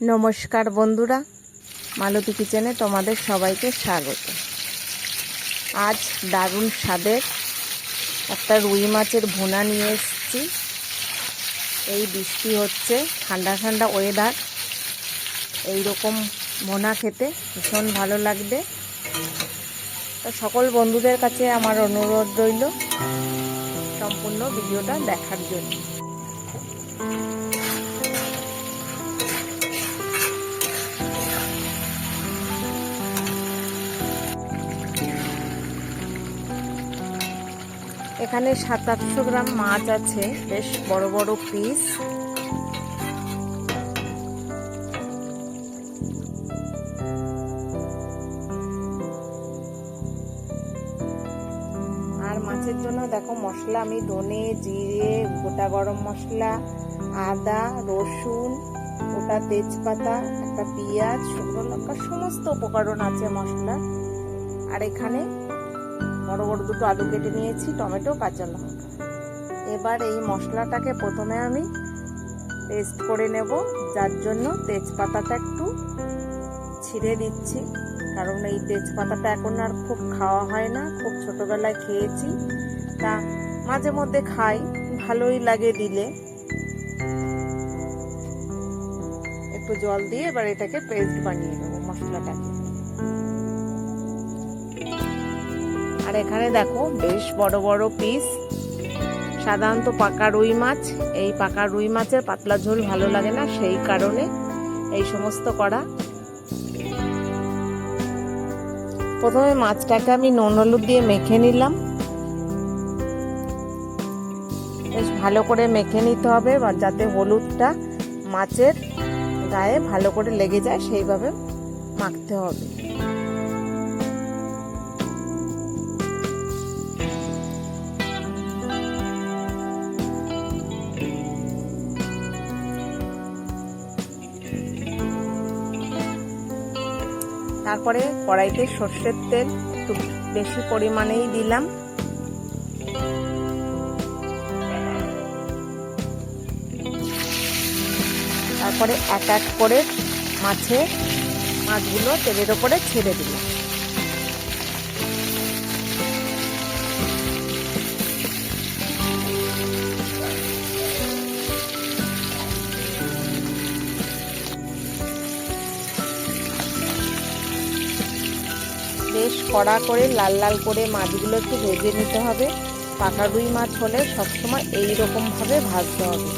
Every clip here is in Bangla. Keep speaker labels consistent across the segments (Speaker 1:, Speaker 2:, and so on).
Speaker 1: নমস্কার বন্ধুরা, মালতী কিচেনে তোমাদের সবাইকে স্বাগত। আজ দারুণ স্বাদের একটা রুই মাছের ভুনা নিয়ে এসেছি। এই বৃষ্টি হচ্ছে, ঠান্ডা ঠান্ডা ওয়েদার এই রকম ভোনা খেতে ভীষণ ভালো লাগবে। তো সকল বন্ধুদের কাছে আমার অনুরোধ রইল, সম্পূর্ণ ভিডিওটা দেখার জন্য। এখানে সাত আটশো গ্রাম মাছ আছে, বেশ বড় বড় পিস আর মাছের জন্য দেখো মশলা, আমি ধনে, জিরে, গোটা গরম মশলা, আদা, রসুন, গোটা তেজপাতা, একটা পেঁয়াজ, শুকনো লঙ্কা, সমস্ত উপকরণ আছে মশলা আর এখানে বড় বড় দুটো আলু কেটে নিয়েছি, টমেটো কাঁচা লঙ্কা। এবার এই মশলাটাকে প্রথমে আমি পেস্ট করে নেব। যার জন্য তেজপাতাটা একটু ছিঁড়ে দিচ্ছি কারণ এই তেজপাতাটা এখন আর খুব খাওয়া হয় না, খুব ছোটবেলায় খেয়েছি। তা মাঝে মধ্যে খাই, ভালোই লাগে দিলে। একটু জল দিয়ে এবার এটাকে পেস্ট বানিয়ে নেব মশলাটাকে। আর এখানে দেখো বেশ বড় বড় পিস সাধারণত পাকা রুই মাছ, এই পাকা রুই মাছের পাতলা ঝোল ভালো লাগে না সেই কারণে এই সমস্ত করা। প্রথমে মাছটাকে আমি নুন হলুদ দিয়ে মেখে নিলাম। বেশ ভালো করে মেখে নিতে হবে যাতে হলুদটা মাছের গায়ে ভালো করে লেগে যায় সেইভাবে মাখতে হবে। তারপরে কড়াইতে সর্ষের তেল একটু বেশি পরিমাণেই দিলাম। তারপরে এক এক করে মাছে মাছগুলো তেলের ওপরে ছেড়ে দিলাম। বেশ কড়া করে লাল লাল করে মাছগুলো একটু ভেজে নিতে হবে। পাকা রুই মাছ হলে সবসময় এই রকমভাবে ভাজতে হবে।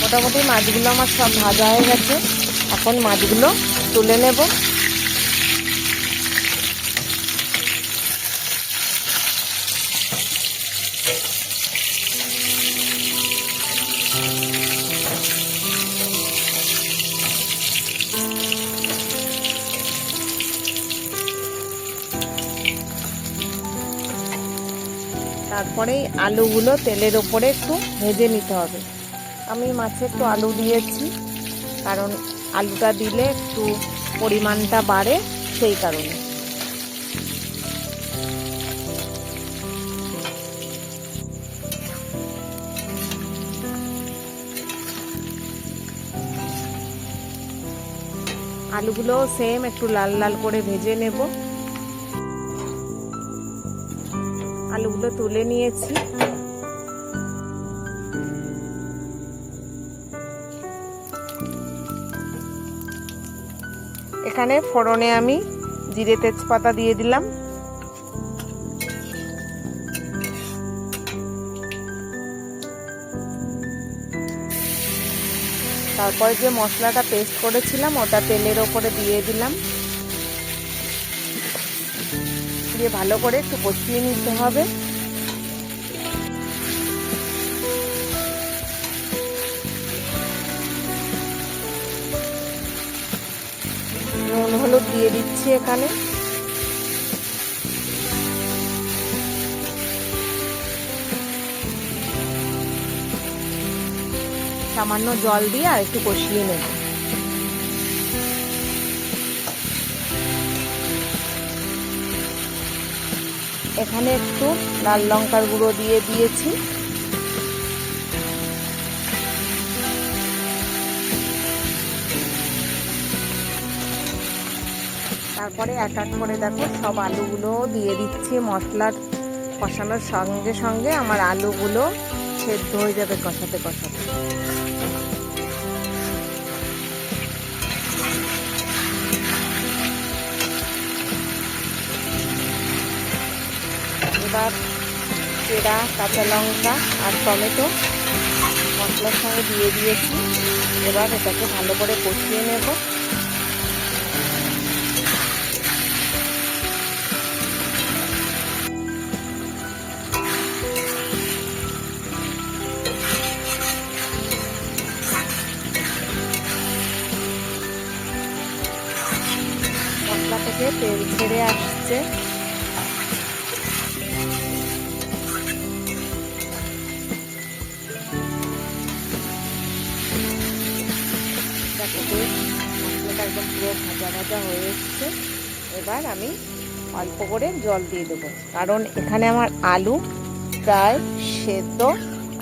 Speaker 1: মোটামুটি মাছগুলো আমার সব ভাজা হয়ে গেছে। এখন মাছগুলো তুলে নেব। তারপরে আলুগুলো তেলের ওপরে একটু ভেজে নিতে হবে। আমি মাছে একটু আলু দিয়েছি, কারণ আলুটা দিলে একটু পরিমাণটা বাড়ে সেই কারণে। আলুগুলো সেম একটু লাল লাল করে ভেজে নেব। আলুগুলো তুলে নিয়েছি। এখানে ফোড়নে আমি জিরে তেজপাতা দিয়ে দিলাম। তারপরে যে মশলাটা পেস্ট করেছিলাম, ওটা তেলের ওপরে দিয়ে দিলাম। দিয়ে ভালো করে একটু কষিয়ে নিতে হবে। নুন, হলুদ দিয়ে দিচ্ছি এখানে। সামান্য জল দিয়ে আর একটু কষিয়ে নেব। এখানে একটু লাল লঙ্কার গুঁড়ো দিয়ে দিয়েছি। তারপরে এক এক করে দেখো সব আলুগুলোও দিয়ে দিচ্ছি মশলার কষানোর সঙ্গে সঙ্গে। আমার আলুগুলো সেদ্ধ হয়ে যাবে কষাতে কষাতে। এবার চেরা, কাঁচা লঙ্কা আর টমেটো মশলার সঙ্গে দিয়ে দিয়েছি। এবার এটাকে ভালো করে কষিয়ে নেব। মশলা থেকে তেল ছেড়ে আসছে। দেখো বেশ মশলাটা একদম পুরো ভাজা ভাজা হয়ে এসছে। এবার আমি অল্প করে জল দিয়ে দেবো। কারণ এখানে আমার আলু প্রায় সেদ্ধ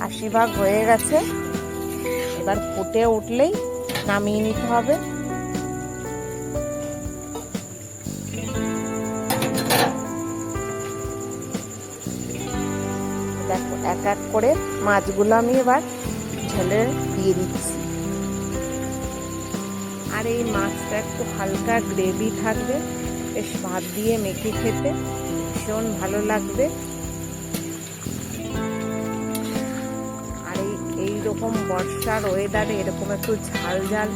Speaker 1: আশি ভাগ হয়ে গেছে। এবার ফুটে উঠলেই নামিয়ে নিতে হবে। দেখো, এক এক করে মাছগুলো আমি এবার ঝোলে দিয়ে দিচ্ছি। আর এই মাছটা একটু হালকা গ্রেভি থাকবে। বেশ ভাত দিয়ে মেখে খেতে। ভীষণ ভালো লাগবে। আর এই এইরকম বর্ষার ওয়েদারে এরকম একটু ঝাল ঝাল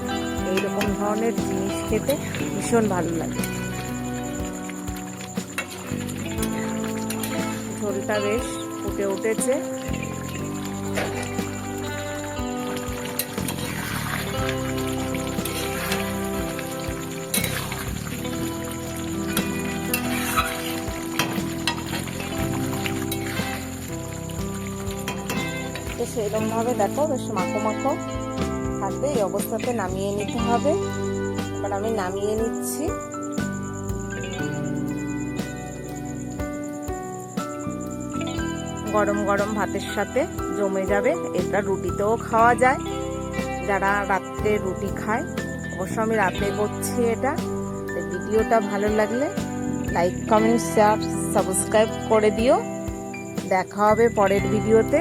Speaker 1: এইরকম ধরনের জিনিস খেতে ভীষণ ভালো লাগে। ঝোলটা বেশ ফুটে উঠেছে। তো সেরকমভাবে দেখো, বেশ মাখো মাখো থাকবে। এই অবস্থাতে নামিয়ে নিতে হবে। এবার আমি নামিয়ে নিচ্ছি। গরম গরম ভাতের সাথে জমে যাবে। এটা রুটিতেও খাওয়া যায়। যারা রাত্রে রুটি খায়, অবশ্য আমি রাতে করছি এটা। ভিডিওটা ভালো লাগলে লাইক, কমেন্ট শেয়ার সাবস্ক্রাইব করে দিও। দেখা হবে পরের ভিডিওতে।